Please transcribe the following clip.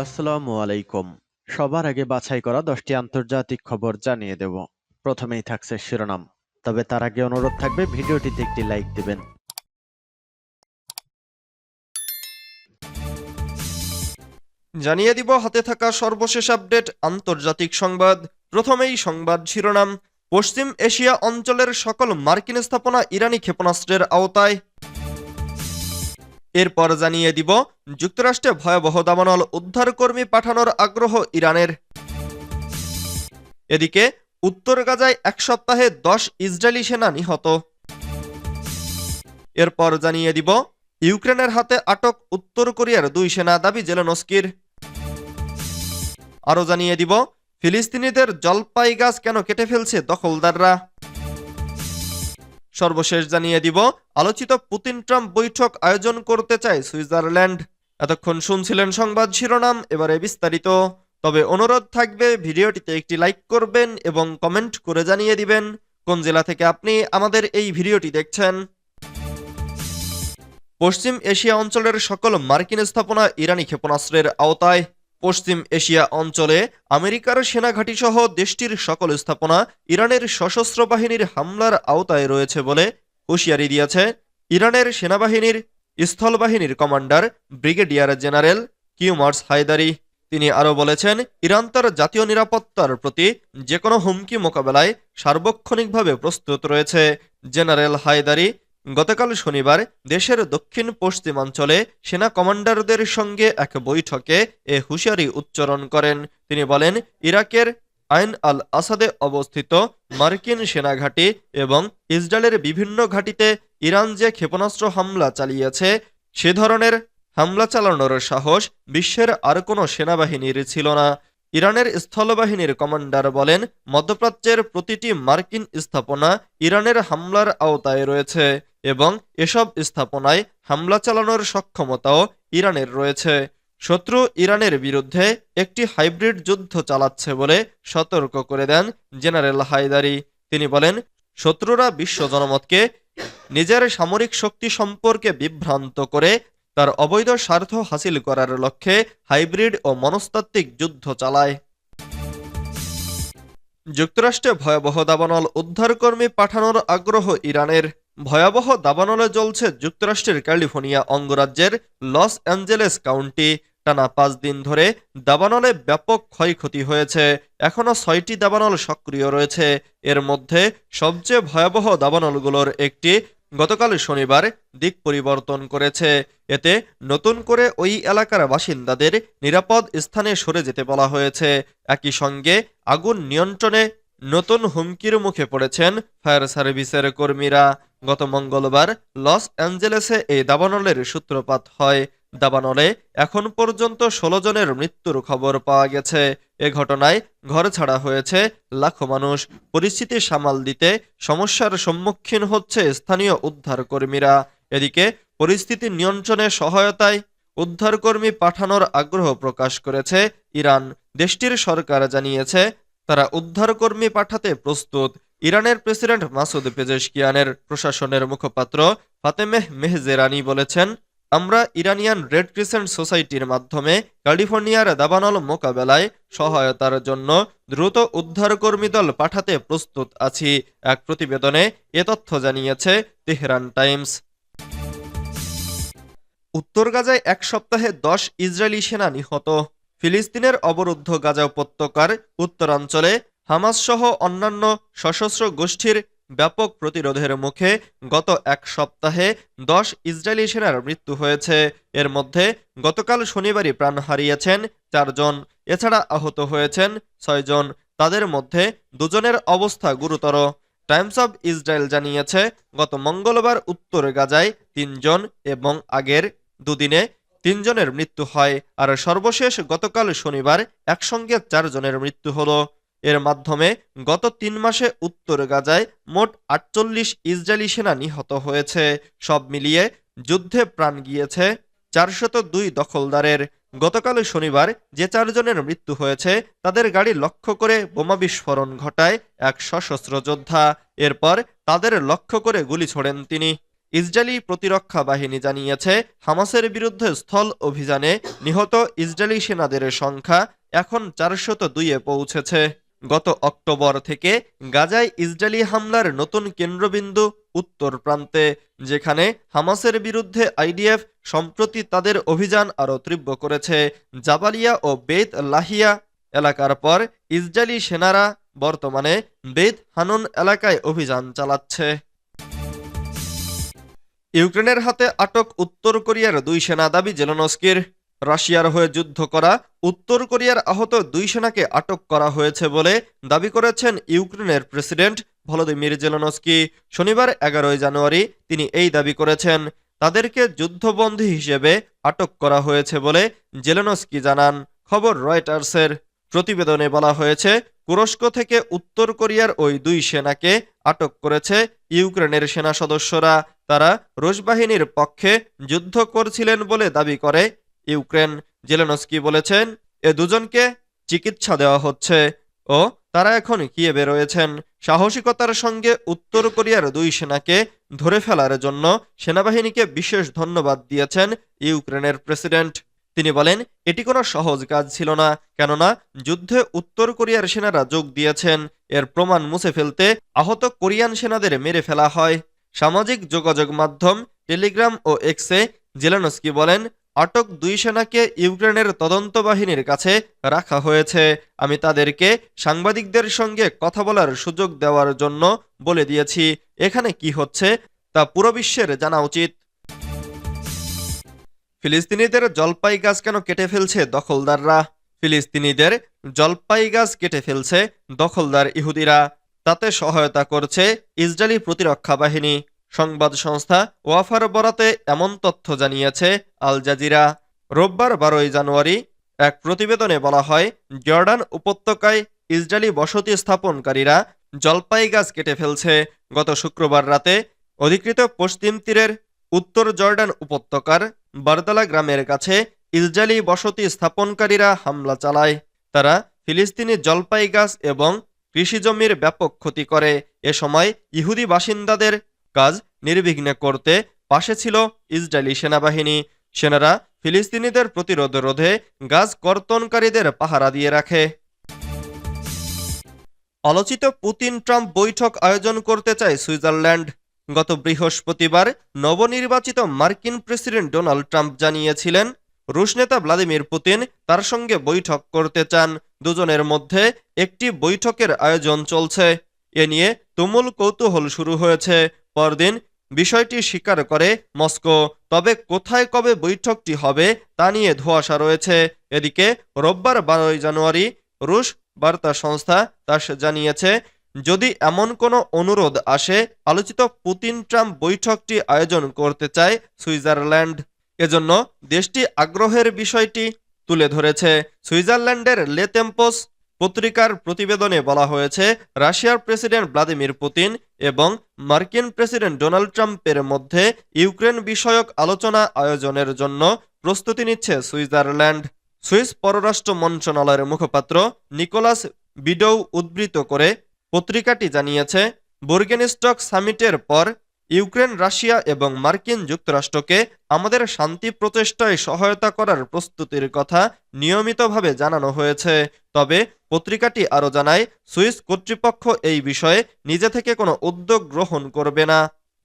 আসসালামু আলাইকুম। সবার আগে বাছাই করা দশটি আন্তর্জাতিক খবর জানিয়ে দেব। প্রথমেই থাকছে শিরোনাম। তবে তার আগে অনুরোধ থাকবে, ভিডিওটিতে একটি লাইক দিবেন। জানিয়ে দিব, হাতে থাকা সর্বশেষ আপডেট, আন্তর্জাতিক সংবাদ। প্রথমেই সংবাদ শিরোনাম। পশ্চিম এশিয়া অঞ্চলের সকল মার্কিন স্থাপনা ইরানি ক্ষেপণাস্ত্রের আওতায়। এরপর জানিয়ে দিব, যুক্তরাষ্ট্রে ভয়াবহ দাবানল উদ্ধারকর্মী পাঠানোর আগ্রহ ইরানের। এদিকে, উত্তর গাজায় এক সপ্তাহে দশ ইসরায়েলি সেনা নিহত। এরপর জানিয়ে দিব, ইউক্রেনের হাতে আটক উত্তর কোরিয়ার দুই সেনা দাবি জেলেনস্কির। আরও জানিয়ে দিব, ফিলিস্তিনিদের জলপাই গাছ কেন কেটে ফেলছে দখলদাররা? সর্বশেষ জানিয়ে দিব, আলোচিত পুতিন ট্রাম্প বৈঠক আয়োজন করতে চায় সুইজারল্যান্ড। এতক্ষণ শুনছিলেন সংবাদ শিরোনাম, এবারে বিস্তারিত। তবে অনুরোধ থাকবে, ভিডিওটিতে একটি লাইক করবেন এবং কমেন্ট করে জানিয়ে দিবেন, কোন জেলা থেকে আপনি আমাদের এই ভিডিওটি দেখছেন। পশ্চিম এশিয়া অঞ্চলের সকল মার্কিন স্থাপনা ইরানি ক্ষেপণাস্ত্রের আওতায়। পশ্চিম এশিয়া অঞ্চলে আমেরিকার সেনাঘাঁটি সহ দেশটির সকল স্থাপনা ইরানের সশস্ত্র বাহিনীর হামলার আওতায় রয়েছে বলে হুঁশিয়ারি দিয়েছে ইরানের সেনাবাহিনীর স্থলবাহিনীর commander brigadier general Kiumars Heydari. তিনি আরও বলেছেন, ইরান তার জাতীয় নিরাপত্তার প্রতি যে কোনো হুমকি মোকাবেলায় সার্বক্ষণিকভাবে প্রস্তুত রয়েছে। জেনারেল হায়দারি গতকাল শনিবার দেশের দক্ষিণ পশ্চিমাঞ্চলে সেনা কমান্ডারদের সঙ্গে এক বৈঠকে এ হুঁশিয়ারি উচ্চারণ করেন। তিনি বলেন, ইরাকের আইন আল আসাদে অবস্থিত মার্কিন সেনাঘাঁটি এবং ইসরায়েলের বিভিন্ন ঘাঁটিতে ইরান যে ক্ষেপণাস্ত্র হামলা চালিয়েছে, সে ধরনের হামলা চালানোর সাহস বিশ্বের আর কোনো সেনাবাহিনীর ছিল না। ইরানের স্থলবাহিনীর কমান্ডার বলেন, মধ্যপ্রাচ্যের প্রতিটি মার্কিন স্থাপনা ইরানের হামলার আওতায় রয়েছে। এবং এসব স্থাপনায় হামলা চালানোর সক্ষমতাও ইরানের রয়েছে। শত্রু ইরানের বিরুদ্ধে একটি হাইব্রিড যুদ্ধ চালাচ্ছে বলে সতর্ক করে দেন জেনারেল হায়দারি। তিনি বলেন, শত্রুরা বিশ্ব জনমতকে নিজের সামরিক শক্তি সম্পর্কে বিভ্রান্ত করে তার অবৈধ স্বার্থ হাসিল করার লক্ষ্যে হাইব্রিড ও মনস্তাত্ত্বিক যুদ্ধ চালায়। যুক্তরাষ্ট্রে ভয়াবহ দাবানল উদ্ধারকর্মী পাঠানোর আগ্রহ ইরানের। ভয়াবহ দাবানলে জ্বলছে যুক্তরাষ্ট্রের ক্যালিফোর্নিয়া অঙ্গরাজ্যের লস অ্যাঞ্জেলেস কাউন্টি। টানা পাঁচ দিন ধরে দাবানলে ব্যাপক ক্ষয়ক্ষতি হয়েছে। এখনও ছয়টি দাবানল সক্রিয় রয়েছে। এর মধ্যে সবচেয়ে ভয়াবহ দাবানলগুলোর একটি গতকাল শনিবার দিক পরিবর্তন করেছে। এতে নতুন করে ওই এলাকার বাসিন্দাদের নিরাপদ স্থানে সরে যেতে বলা হয়েছে। একই সঙ্গে আগুন নিয়ন্ত্রণে নতুন হুমকির মুখে পড়েছেন ফায়ার সার্ভিসের কর্মীরা। গত মঙ্গলবার লস অ্যাঞ্জেলেসে এই দাবানলের সূত্রপাত হয়। দাবানলে এখন পর্যন্ত ষোলো জনের মৃত্যুর খবর পাওয়া গেছে। এ ঘটনায় ঘর ছাড়া হয়েছে লাখো মানুষ। পরিস্থিতি সামাল দিতে সমস্যার সম্মুখীন হচ্ছে স্থানীয় উদ্ধারকর্মীরা। এদিকে পরিস্থিতি নিয়ন্ত্রণে সহায়তায় উদ্ধারকর্মী পাঠানোর আগ্রহ প্রকাশ করেছে ইরান। দেশটির সরকার জানিয়েছে তারা উদ্ধারকর্মী পাঠাতে প্রস্তুত। ইরানের প্রেসিডেন্ট মাসুদ পেজেশকিয়ানের প্রশাসনের মুখপাত্র ফাতেমেহ মেহজেরানি বলেছেন, আমরা ইরানিয়ান রেড ক্রিসেন্ট সোসাইটির মাধ্যমে ক্যালিফোর্নিয়ার দাবানল মোকাবেলায় সহায়তার জন্য দ্রুত উদ্ধারকর্মী দল পাঠাতে প্রস্তুত আছি। এক প্রতিবেদনে এ তথ্য জানিয়েছে তেহরান টাইমস। উত্তর গাজায় এক সপ্তাহে দশ ইসরায়েলি সেনা নিহত। ফিলিস্তিনের অবরুদ্ধ গাজা উপত্যকার উত্তরাঞ্চলে হামাস সহ অন্যান্য সশস্ত্র গোষ্ঠীর ব্যাপক প্রতিরোধের মুখে গত এক সপ্তাহে দশ ইসরায়েলি সেনার মৃত্যু হয়েছে। এর মধ্যে গতকাল শনিবারই প্রাণ হারিয়েছেন চারজন। এছাড়া আহত হয়েছেন ছয়জন তাদের মধ্যে দুজনের অবস্থা গুরুতর। টাইমস অব ইসরায়েল জানিয়েছে, গত মঙ্গলবার উত্তর গাজায় তিনজন এবং আগের দুদিনে তিনজনের মৃত্যু হয় আর সর্বশেষ গতকাল শনিবার একসঙ্গে চারজনের মৃত্যু হলো। এর মাধ্যমে গত তিন মাসে উত্তর গাজায় মোট আটচল্লিশ ইসরায়েলি সেনা নিহত হয়েছে। সব মিলিয়ে যুদ্ধে প্রাণ গিয়েছে চারশত দুই দখলদারের। গতকাল শনিবার যে চারজনের মৃত্যু হয়েছে, তাদের গাড়ি লক্ষ্য করে বোমা বিস্ফোরণ ঘটায় এক সশস্ত্র যোদ্ধা। এরপর তাদের লক্ষ্য করে গুলি ছোড়েন তিনি। ইসরায়েলি প্রতিরক্ষা বাহিনী জানিয়েছে, হামাসের বিরুদ্ধে স্থল অভিযানে নিহত ইসরায়েলি সেনাদের সংখ্যা এখন চারশত দুইয়ে পৌঁছেছে। গত অক্টোবর থেকে গাজায় ইসরায়েলি হামলার নতুন কেন্দ্রবিন্দু উত্তর প্রান্তে, যেখানে হামাসের বিরুদ্ধে আইডিএফ সম্প্রতি তাদের অভিযান আরও তীব্র করেছে। জাবালিয়া ও বেত লাহিয়া এলাকার পর ইসরায়েলি সেনারা বর্তমানে বেত হানুন এলাকায় অভিযান চালাচ্ছে। ইউক্রেনের হাতে আটক উত্তর কোরিয়ার দুই সেনা দাবি জেলনস্কির রাশিয়ার হয়ে যুদ্ধ করা। উত্তর কোরিয়ার আহত দুই সেনাকে আটক করা হয়েছে বলে দাবি করেছেন ইউক্রেনের প্রেসিডেন্ট ভলোদিমির জেলনস্কি। শনিবার এগারোই জানুয়ারি তিনি এই দাবি করেছেন। তাদেরকে যুদ্ধবন্দী হিসেবে আটক করা হয়েছে বলে জেলেনস্কি জানান। খবর রয়টার্সের প্রতিবেদনে বলা হয়েছে তুরস্ক থেকে উত্তর কোরিয়ার ওই দুই সেনাকে আটক করেছে ইউক্রেনের সেনা সদস্যরা। তারা রুশ বাহিনীর পক্ষে যুদ্ধ করছিলেন বলে দাবি করে ইউক্রেন। জেলেনস্কি বলেছেন, এ দুজনকে চিকিৎসা দেওয়া হচ্ছে ও তারা এখন কিয়েবে রয়েছেন। সাহসিকতার সঙ্গে উত্তর কোরিয়ার দুই সেনাকে ধরে ফেলার জন্য সেনাবাহিনীকে বিশেষ ধন্যবাদ দিয়েছেন ইউক্রেনের প্রেসিডেন্ট। তিনি বলেন, এটি কোনো সহজ কাজ ছিল না, কেননা যুদ্ধে উত্তর কোরিয়ার সেনারা যোগ দিয়েছেন। এর প্রমাণ মুছে ফেলতে আহত কোরিয়ান সেনাদের মেরে ফেলা হয়। সামাজিক যোগাযোগ মাধ্যম টেলিগ্রাম ও এক্সে জেলানস্কি বলেন, আটক দুই সেনাকে ইউক্রেনের তদন্ত বাহিনীর কাছে রাখা হয়েছে। আমি তাদেরকে সাংবাদিকদের সঙ্গে কথা বলার সুযোগ দেওয়ার জন্য বলে দিয়েছি। এখানে কি হচ্ছে তা পুরো বিশ্বের জানা উচিত। ফিলিস্তিনিদের জলপাই গাছ কেন কেটে ফেলছে দখলদাররা? ফিলিস্তিনিদের জলপাই গাছ কেটে ফেলছে দখলদার ইহুদিরা। তাতে সহায়তা করছে ইসরায়েলি প্রতিরক্ষা বাহিনী। সংবাদ সংস্থা ওয়াফার বরাতে এমন তথ্য জানিয়েছে আল জাজিরা। রোববার বারোই জানুয়ারি এক প্রতিবেদনে বলা হয়, জর্ডান উপত্যকায় ইসরায়েলি বসতি স্থাপনকারীরা জলপাই গাছ কেটে ফেলছে। গত শুক্রবার রাতে অধিকৃত পশ্চিম তীরের উত্তর জর্ডান উপত্যকার বারদালা গ্রামের কাছে ইসরায়েলি বসতি স্থাপনকারীরা হামলা চালায়। তারা ফিলিস্তিনি জলপাই গাছ এবং কৃষিজমির ব্যাপক ক্ষতি করে। এ সময় ইহুদি বাসিন্দাদের কাজ নির্বিঘ্নে করতে পাশে ছিল ইসরায়েলি সেনাবাহিনী। সেনারা ফিলিস্তিনিদের প্রতিরোধ রোধে গাছ কর্তনকারীদের পাহারা দিয়ে রাখে। আলোচিত পুতিন ট্রাম্প বৈঠক আয়োজন করতে চায় সুইজারল্যান্ড। গত বৃহস্পতিবার নবনির্বাচিত মার্কিন প্রেসিডেন্ট ডোনাল্ড ট্রাম্প জানিয়েছিলেন, রুশ নেতা ভ্লাদিমির পুতিন তার সঙ্গে বৈঠক করতে চান। দুজনের মধ্যে একটি বৈঠকের আয়োজন চলছে। এ নিয়ে তুমুল কৌতূহল শুরু হয়েছে। পরদিন বিষয়টি স্বীকার করে মস্কো। তবে কোথায় কবে বৈঠকটি হবে তা নিয়ে ধোঁয়াশা রয়েছে। এদিকে রোববার বারোই জানুয়ারি রুশ বার্তা সংস্থা তাস জানিয়েছে যদি এমন কোনো অনুরোধ আসে, আলোচিত পুতিন ট্রাম্প বৈঠকটি আয়োজন করতে চায় সুইজারল্যান্ড। এজন্য দেশটি আগ্রহের বিষয়টি তুলে ধরেছে। সুইজারল্যান্ডের লেতেম্পোস পত্রিকার প্রতিবেদনে বলা হয়েছে, রাশিয়ার প্রেসিডেন্ট ভ্লাদিমির পুতিন এবং মার্কিন প্রেসিডেন্ট ডোনাল্ড ট্রাম্পের মধ্যে ইউক্রেন বিষয়ক আলোচনা আয়োজনের জন্য প্রস্তুতি নিচ্ছে সুইজারল্যান্ড। সুইস পররাষ্ট্র মন্ত্রণালয়ের মুখপাত্র নিকোলাস বিডৌ উদ্ধৃত করে পত্রিকাটি জানিয়েছে, বুর্গেনস্টক সামিটের পর ইউক্রেন, রাশিয়া এবং মার্কিন যুক্তরাষ্ট্রকে আমাদের শান্তি প্রচেষ্টায় সহায়তা করার প্রস্তুতির কথা নিয়মিতভাবে জানানো হয়েছে। তবে পত্রিকাটি আরও জানায়, সুইস কর্তৃপক্ষ এই বিষয়ে নিজে থেকে কোনো উদ্যোগ গ্রহণ করবে না।